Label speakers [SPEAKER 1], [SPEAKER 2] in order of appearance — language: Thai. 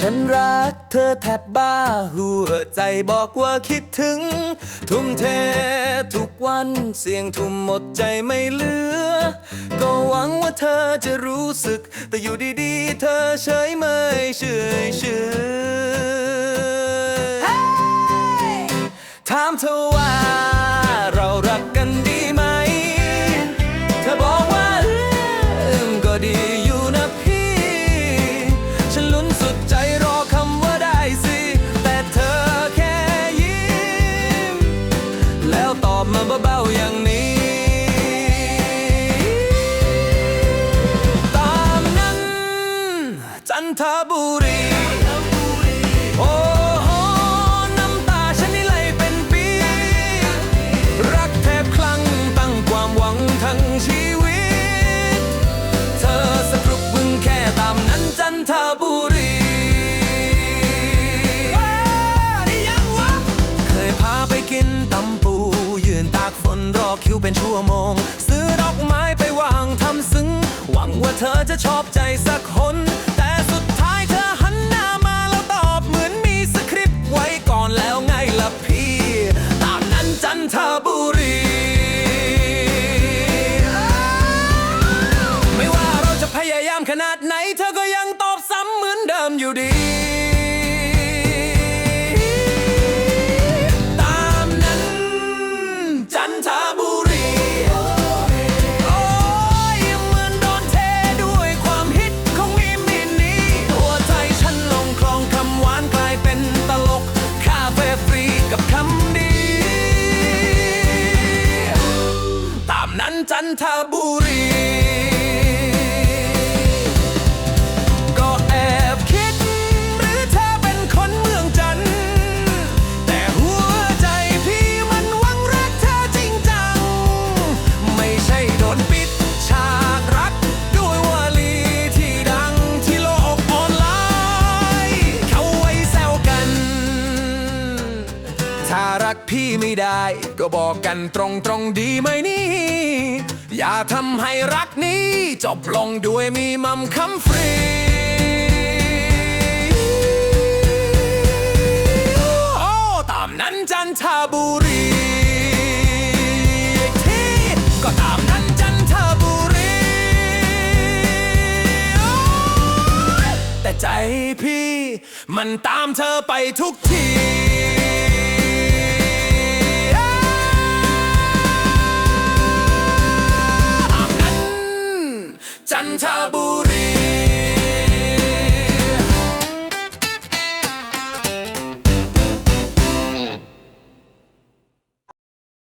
[SPEAKER 1] ฉันรักเธอแทบบ้าหัวใจบอกว่าคิดถึง ทุ่มเททุกวันเสียงทุ่มหมดใจไม่เหลือ ก็หวังว่าเธอจะรู้สึก แต่อยู่ดีๆ เธอเฉยไม่เชื่อเชื่อถามเธอว่าเรา จันทบุรีโอ้โหน้ำตาฉันนี่ไหลเป็นปี รักแทบคลั่งตั้งความหวังทั้งชีวิต เธอสะกรุบมึงแค่ตามนั้นจันทบุรีเคยพาไปกินตำปู ยืนตากฝนรอคิวเป็นชั่วโมง ซื้อดอกไม้ไปวางทำซึ้ง หวังว่าเธอจะชอบใจสักคน นาดไหนเธอก็ยังตอบซ้ำเหมือนเดิมอยู่ดี ตามนั้น จันทบุรี โอ้ยเหมือนโดนเทด้วยความฮิตของมีมินี้หัวใจฉันลงคลองคำหวานกลายเป็นตลก คาเฟ่ฟรีกับคำดี ตามนั้นจันทบุรี ถ้ารักพี่ไม่ได้ ก็บอกกันตรงๆดีไหมนี่ อย่าทำให้รักนี้ จบลงด้วยมีมัมคำฟรีโอ้ตามนั้นจันทบุรีอีกทีก็ตามนั้นจันทบุรีแต่ใจพี่ มันตามเธอไปทุกที จันทบุรี